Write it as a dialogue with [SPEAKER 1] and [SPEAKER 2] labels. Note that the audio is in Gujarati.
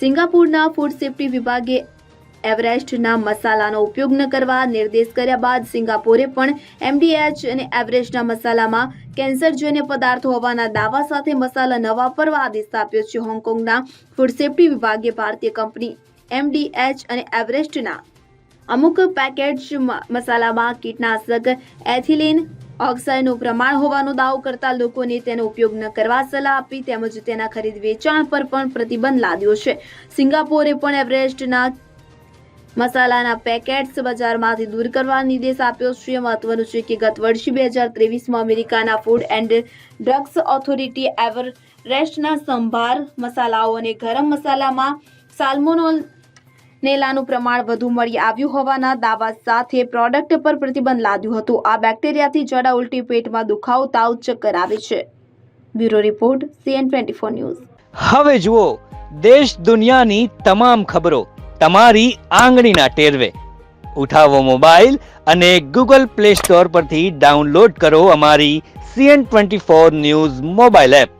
[SPEAKER 1] સિંગાપુરના ફૂડ સેફ્ટી વિભાગે એવરેસ્ટના મસાલાનો ઉપયોગ ન કરવા નિર્દેશ કર્યા બાદ સિંગાપોરે પણ એમડીએચ અને એવરેસ્ટના મસાલામાં કેન્સરજન્ય પદાર્થો હોવાના દાવા સાથે મસાલા ન વાપરવા આદેશ આપ્યો છે. હોંગકોંગના ફૂડ સેફ્ટી વિભાગે ભારતીય કંપની એમડીએચ અને એવરેસ્ટના અમુક પેકેટ્સ મસાલામાં કીટનાશક એથિલિન ઓક્સાઇડનું પ્રમાણ હોવાનો દાવો કરતા લોકોને તેનો ઉપયોગ ન કરવા સલાહ આપી તેમજ તેના ખરીદ વેચાણ પર પણ પ્રતિબંધ લાદ્યો છે. સિંગાપોરે પણ એવરેસ્ટના મસાલાના પેકેટ્સ બજારમાંથી દૂર કરવા નિર્દેશ આપ્યો છે. મહત્વનું છે કે ગત વર્ષે બે હજાર ત્રેવીસમાં અમેરિકાના ફૂડ એન્ડ ડ્રગ્સ ઓથોરિટી એવરેસ્ટના સંભાર મસાલાઓ અને ગરમ મસાલામાં સાલ્મોનોલ નેલાનું પ્રમાણ વધુ મળી આવ્યું હોવાના દાવા સાથે પ્રોડક્ટ પર પ્રતિબંધ લાદ્યું હતું. આ બેક્ટેરિયાથી જડા ઉલટી પેટમાં દુખાવો તાવ ચક્કર આવે છે. Bureau report CN twenty news.
[SPEAKER 2] હવે જુઓ, દેશ દુનિયાની તમામ ખબરો તમારી આંગળીના ટેરવે. ઉઠાવો મોબાઈલ અને ગૂગલ પ્લે સ્ટોર પરથી ડાઉનલોડ કરો અમારી CN twenty news mobile app.